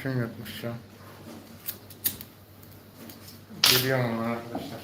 ipim yokmuş ya. Geliyorum arkadaşlar.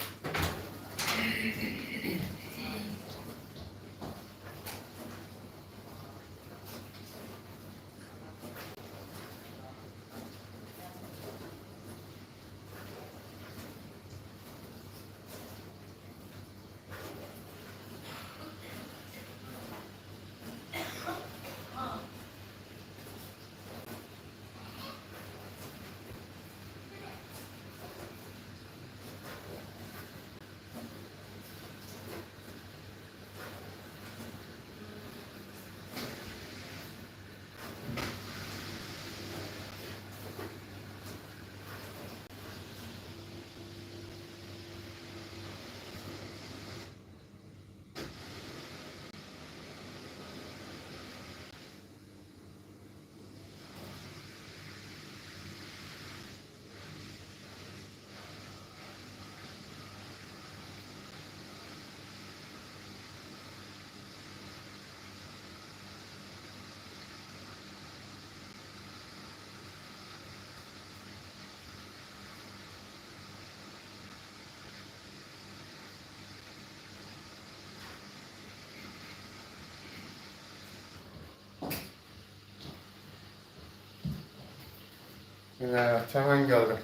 Evet, hemen geldim.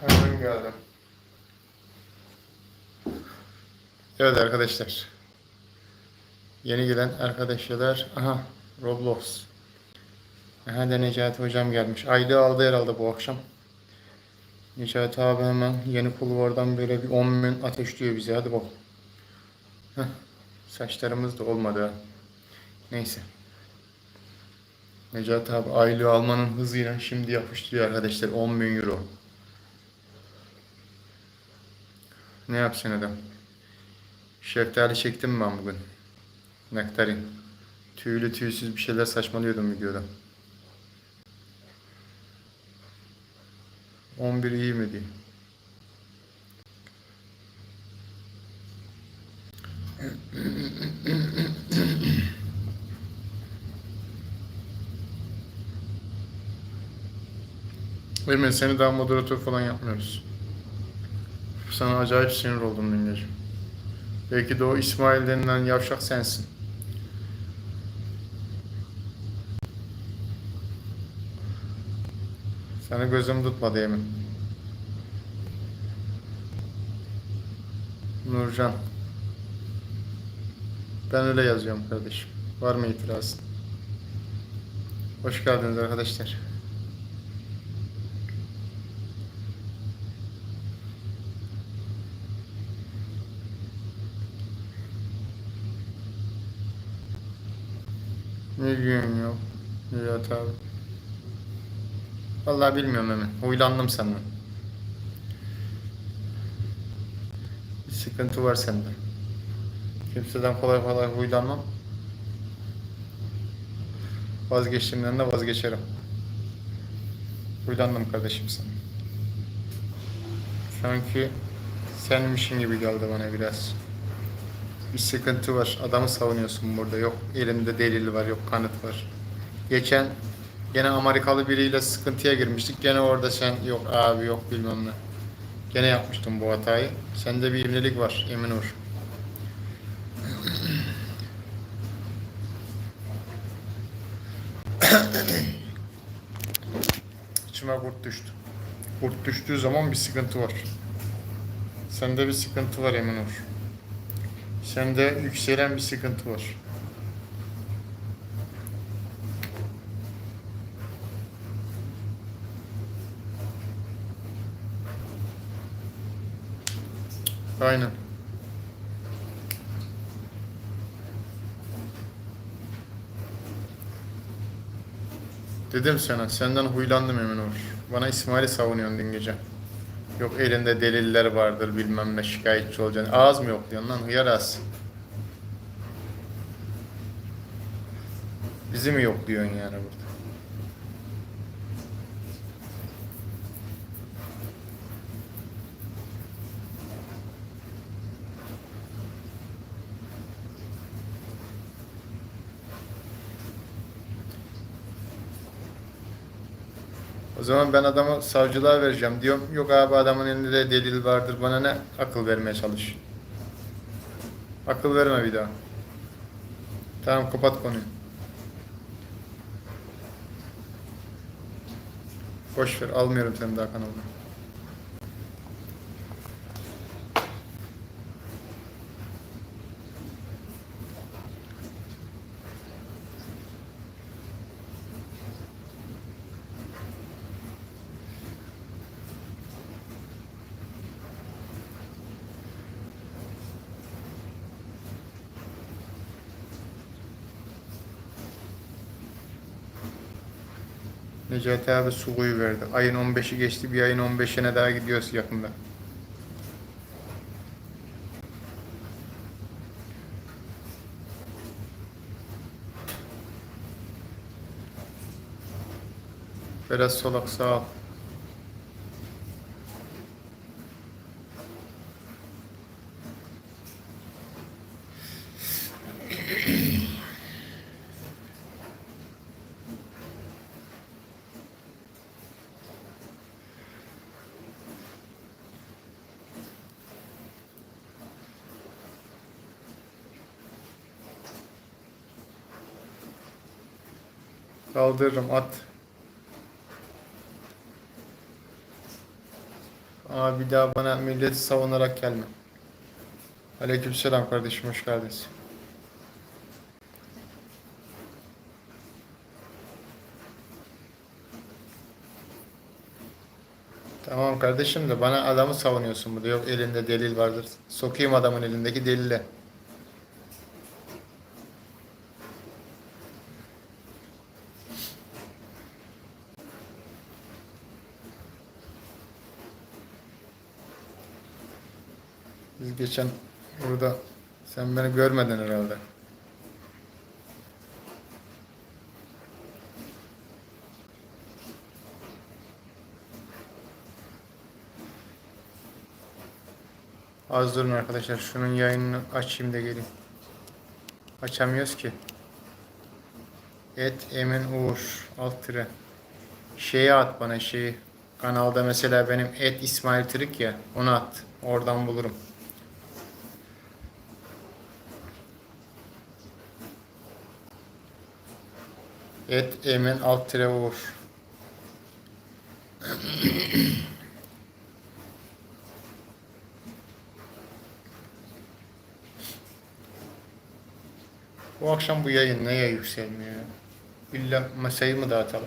Hemen geldim. Evet arkadaşlar. Yeni gelen arkadaşlar. Aha, Roblox. Aha da Necati hocam gelmiş. Aylığı aldı herhalde bu akşam. Necati abi hemen yeni kulvardan böyle bir 10 bin ateşliyor bize. Hadi bak. Heh, saçlarımız da olmadı. Neyse. Necati abi aylığı almanın hızıyla şimdi yapıştırıyor arkadaşlar 10 bin euro. Ne yapsın adam? Şeftali çektim ben bugün. Nektarin. Tüylü tüysüz bir şeyler saçmalıyordum videoda. 11 iyi mi diye. Emre seni daha moderatör falan yapmıyoruz. Sana acayip sinir oldum dün gece. Belki de o İsmail denilen yavşak sensin. Seni gözüm tutmadı emin. Nurcan. Ben öyle yazıyorum kardeşim. Var mı itirazın? Hoş geldiniz arkadaşlar. Ne diyorsun ya? Nihat abi. Vallahi bilmiyorum hemen. Huylandım senden. Bir sıkıntı var sende. Kimseden kolay kolay huylanmam. Vazgeçtiğimden de vazgeçerim. Huylandım kardeşim sana. Sanki senmişin gibi geldi bana biraz. Bir sıkıntı var. Adamı savunuyorsun burada. Yok elimde delil var, yok kanıt var. Geçen gene Amerikalı biriyle sıkıntıya girmiştik. Gene orada sen yok abi yok bilmem ne. Gene yapmıştım bu hatayı. Sende bir imlilik var emin ol. İçime kurt düştü. Kurt düştüğü zaman bir sıkıntı var. Sende bir sıkıntı var emin ol. Sende yükselen bir sıkıntı var. Aynen. Dedim sana, senden huylandım emin ol. Bana İsmail'i savunuyorsun dün gece. Yok elinde deliller vardır bilmem ne şikayetçi olacaksın. Ağız mı yok diyorsun lan hıyar ağız. Bizi mi yok diyorsun yani burada? Zaman ben adamı savcılığa vereceğim diyorum. Yok abi adamın elinde de delil vardır. Bana ne akıl vermeye çalış. Akıl verme bir daha. Tamam kapat konuyu. Boş ver almıyorum seni daha kanalda. Necati abi su verdi. Ayın 15'i geçti. Bir ayın 15'ine daha gidiyoruz yakında. Biraz solak sağ ol. Kaldırırım at. Aa bir daha bana milleti savunarak gelme. Aleykümselam kardeşim hoş geldiniz. Tamam kardeşim de bana adamı savunuyorsun burada. Yok elinde delil vardır. Sokayım adamın elindeki delile. Geçen burada sen beni görmedin herhalde. Az durun arkadaşlar. Şunun yayınını açayım da geleyim. Açamıyoruz ki. Et Emin Uğur alt tire. Şeyi at bana şeyi. Kanalda mesela benim et İsmail Tırık ya. Onu at. Oradan bulurum. Et Emin alt tire Uğur. Bu akşam bu yayın neye yükselmiyor? İlla masayı mı dağıtalım?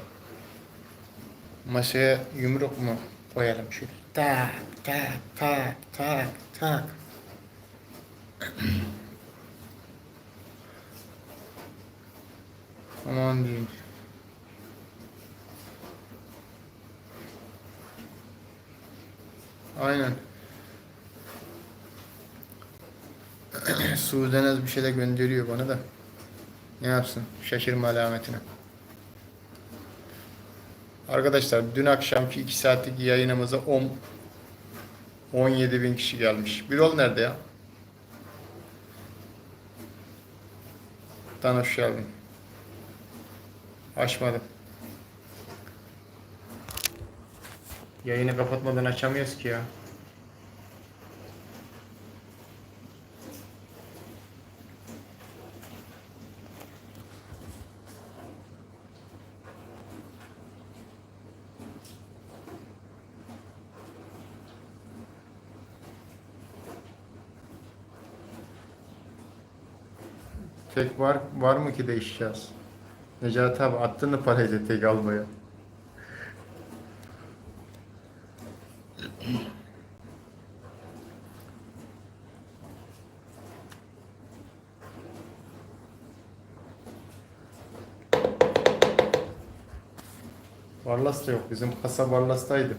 Masaya yumruk mu koyalım şöyle? Tak tak tak tak tak. Aman diyeyim. Aynen. Suudenaz bir şey de gönderiyor bana da. Ne yapsın? Şaşırma alametine. Arkadaşlar dün akşamki 2 saatlik yayınımıza 10 17 bin kişi gelmiş. Birol nerede ya? Dan hoş geldin. Açmadım. Yayını kapatmadan açamıyoruz ki ya. Tek var var mı ki değişeceğiz? Necati abi attın mı parayla tek almaya? Varlas da yok. Bizim kasa Varlas'taydı.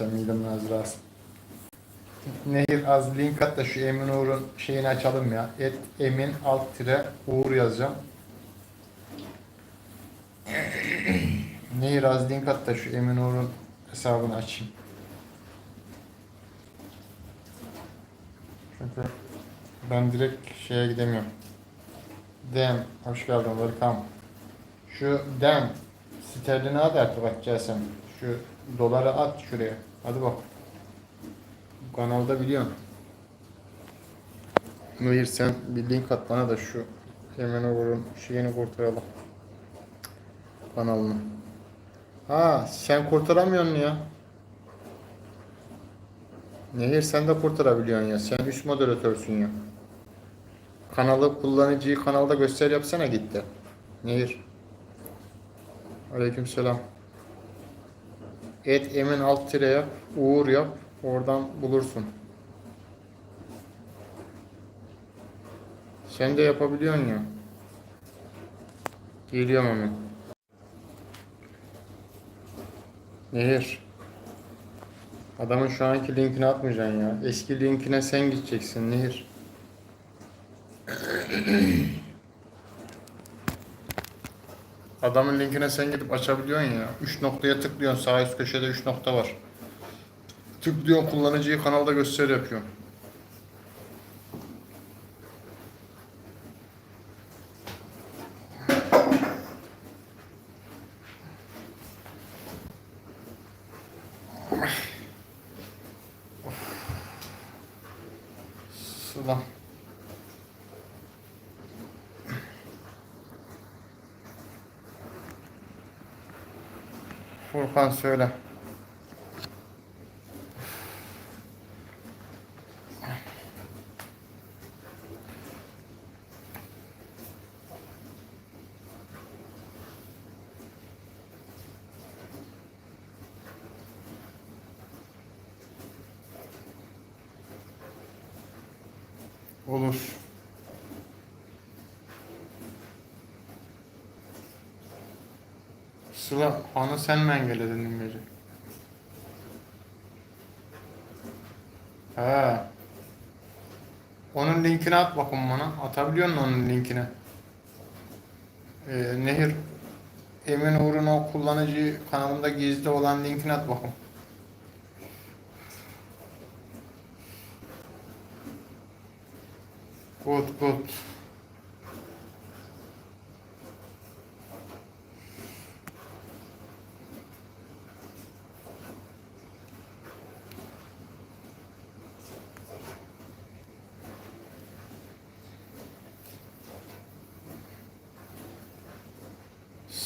Arkadaşlar midem biraz rahatsız. Nehir az link at da şu Emin Uğur'un şeyini açalım ya. Et Emin alt tire Uğur yazacağım. Nehir az link at da şu Emin Uğur'un hesabını açayım. Çünkü ben direkt şeye gidemiyorum. Dem, hoş geldin, welcome. Şu Dem, sterlini at artık atacaksın. Şu doları at şuraya. Hadi bak. Bu kanalda biliyorsun. Nehir sen bir link at bana da şu hemen vurun şeyini kurtaralım. Kanalını. Ha sen kurtaramıyorsun ya. Nehir sen de kurtarabiliyorsun ya. Sen üst moderatörsün ya. Kanalı kullanıcıyı kanalda göster yapsana gitti. Nehir. Aleykümselam. Et emin alt tire yap. Uğur yap. Oradan bulursun. Sen de yapabiliyorsun ya. Geliyorum hemen. Nehir. Adamın şu anki linkini atmayacaksın ya. Eski linkine sen gideceksin Nehir. Adamın linkine sen gidip açabiliyorsun ya. 3 noktaya tıklıyorsun. Sağ üst köşede 3 nokta var. Tıklıyorsun kullanıcıyı kanalda gösteri yapıyorsun. Sıla. Furkan söyle. Olur. Sıla, onu sen mi engelledin gece? He. Onun linkini at bakın bana. Atabiliyor musun onun linkini? Ee, Nehir Emin Uğur'un o kullanıcı kanalında gizli olan linkini at bakın. Good, good.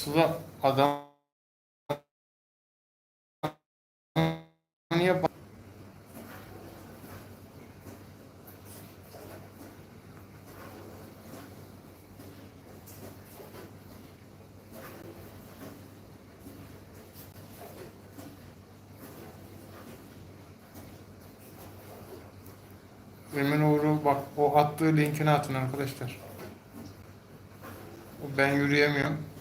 Sıla adam ba- Emin Uğur'u bak o attığı linkini atın arkadaşlar. Ben yürüyemiyorum.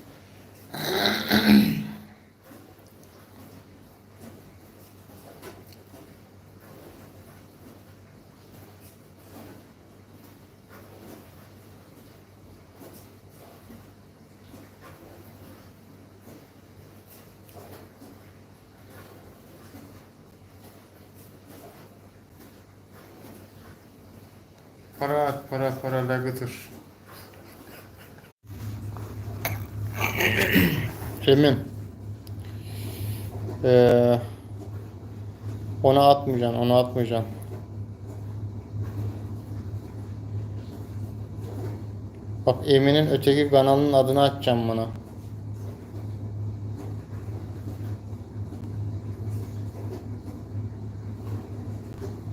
Para at, para, para, la götür. Emin. Ee, onu atmayacaksın, onu atmayacaksın. Bak Emin'in öteki kanalının adını açacağım bana.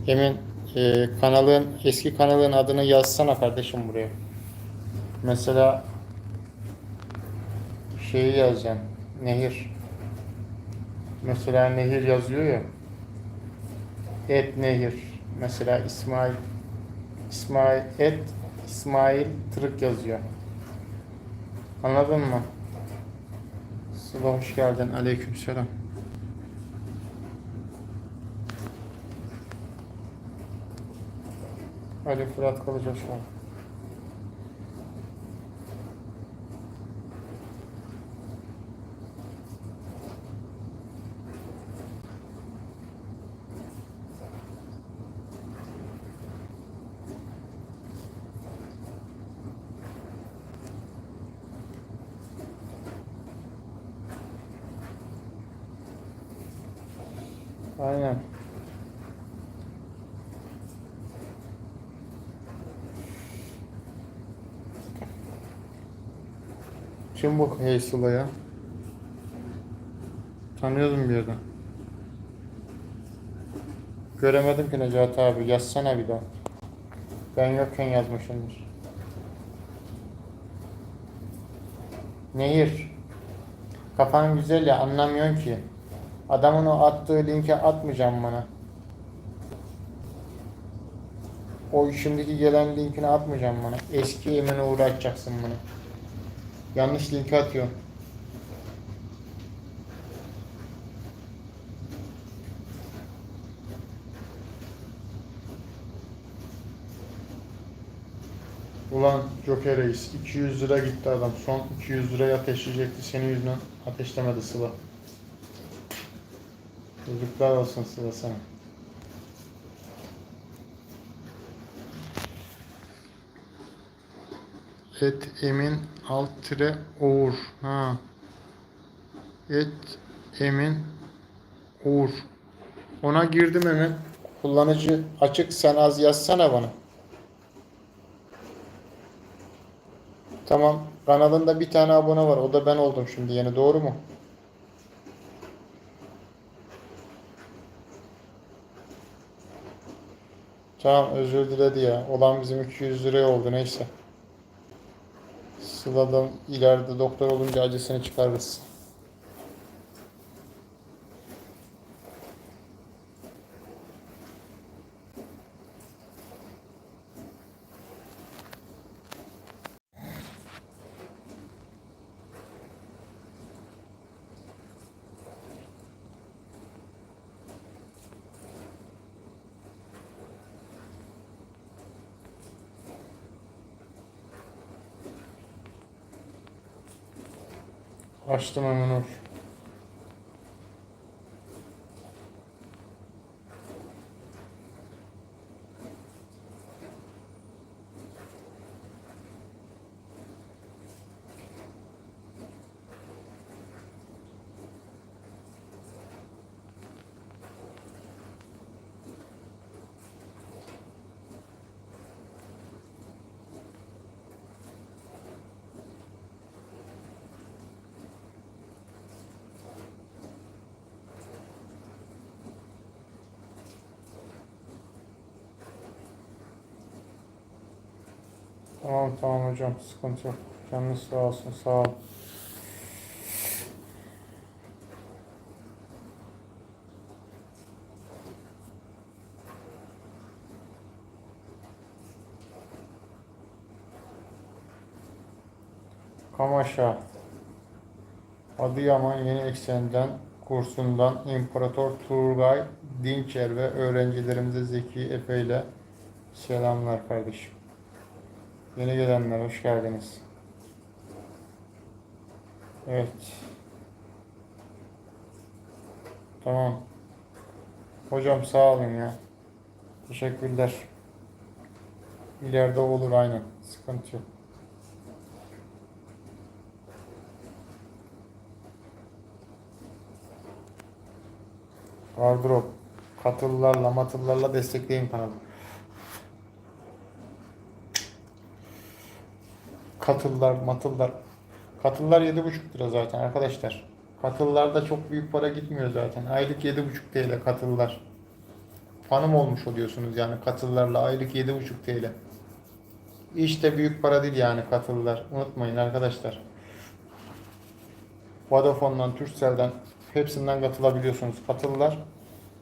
Emin e, kanalın eski kanalın adını yazsana kardeşim buraya. Mesela şeyi yazacaksın. Nehir. Mesela nehir yazıyor ya. Et nehir. Mesela İsmail İsmail et İsmail Tırık yazıyor. Anladın mı? Sıla hoş geldin. Aleykümselam. Ali Fırat Kılıcaşoğlu. Aynen. Kim bu Hey Sıla ya? Tanıyordum bir yerden. Göremedim ki Necati abi. Yazsana bir daha. Ben yokken yazmışımdır. Nehir. Kafan güzel ya anlamıyorsun ki. Adamın o attığı linke atmayacağım bana. O şimdiki gelen linkini atmayacağım bana. Eski emine uğraşacaksın bunu. Yanlış linki atıyor. Ulan Joker Reis 200 lira gitti adam. Son 200 lirayı ateşleyecekti. Senin yüzünden ateşlemedi Sıla. Çocuklar olsun Sıla sana. Et Emin alt tire Uğur. Ha. Et Emin Uğur. Ona girdim hemen. Kullanıcı açık sen az yazsana bana. Tamam. Kanalında bir tane abone var. O da ben oldum şimdi yeni. Doğru mu? Tamam özür diledi ya. Olan bizim 200 liraya oldu neyse. Sıla'dan ileride doktor olunca acısını çıkarırız. Açtım hemen Uğur. Tamam tamam hocam sıkıntı yok. Canınız sağ olsun sağ ol. Kamaşa Adıyaman Yeni Eksen'den kursundan İmparator Turgay Dinçer ve öğrencilerimize Zeki Efe ile selamlar kardeşim. Yeni gelenler hoş geldiniz. Evet. Tamam. Hocam sağ olun ya. Teşekkürler. İleride olur aynen. Sıkıntı yok. Gardırop. Katıllarla matıllarla destekleyin kanalı. Katıllar, matıllar. Katıllar 7,5 lira zaten arkadaşlar. Katıllarda çok büyük para gitmiyor zaten. Aylık 7,5 TL katıllar. Fanım olmuş oluyorsunuz yani katıllarla aylık 7,5 TL. İşte büyük para değil yani katıllar. Unutmayın arkadaşlar. Vodafone'dan, Turkcell'den hepsinden katılabiliyorsunuz. Katıllar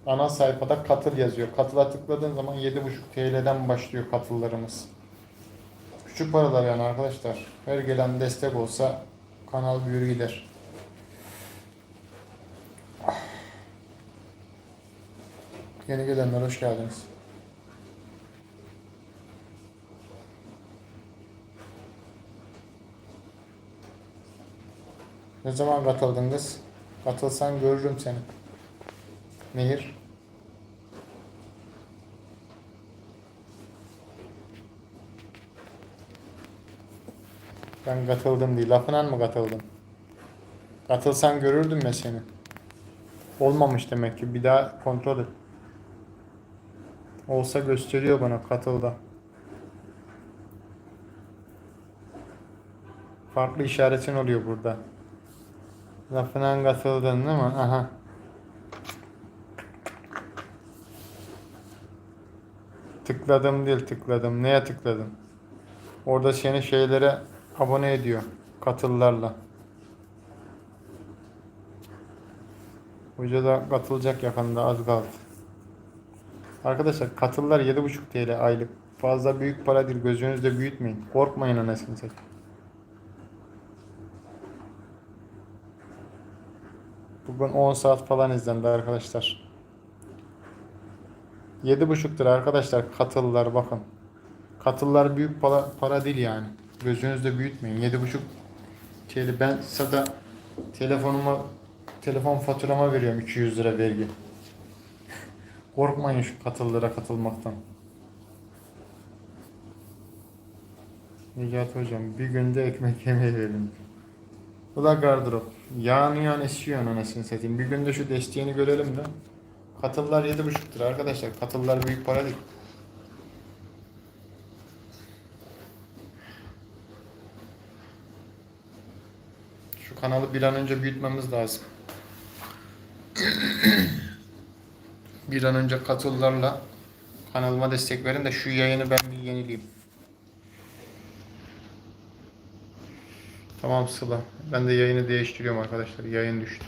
ana sayfada katıl yazıyor. Katıla tıkladığın zaman 7,5 TL'den başlıyor katıllarımız. Küçük paralar yani arkadaşlar. Her gelen destek olsa kanal büyür gider. Yeni gelenler hoş geldiniz. Ne zaman katıldın kız? Katılsan görürüm seni. Nehir. Ben katıldım değil. Lafına mı katıldın? Katılsan görürdüm ya seni. Olmamış demek ki. Bir daha kontrol et. Olsa gösteriyor bana katılda. Farklı işaretin oluyor burada. Lafına katıldın değil mi? Aha. Tıkladım değil tıkladım. Neye tıkladım? Orada seni şeylere abone ediyor. Katıllarla. Hoca da katılacak yakında az kaldı. Arkadaşlar katıllar 7,5 TL aylık. Fazla büyük para değil gözünüzde büyütmeyin. Korkmayın anasını satayım. Bugün 10 saat falan izlendi arkadaşlar. 7,5 lira arkadaşlar katıllar bakın. Katıllar büyük para, para değil yani. Gözünüzde büyütmeyin. 7,5 TL ben sada telefonuma telefon faturama veriyorum 200 lira vergi. Korkmayın şu katıllara katılmaktan. Necati hocam bir günde ekmek yemeği verin. Bu da gardırop. Yağın yağın esiyor anasını satayım. Bir günde şu desteğini görelim de. Katıllar 7,5 lira arkadaşlar. Katıllar büyük para değil. Kanalı bir an önce büyütmemiz lazım. bir an önce katıllarla kanalıma destek verin de şu yayını ben bir yenileyim. Tamam Sıla. Ben de yayını değiştiriyorum arkadaşlar. Yayın düştü.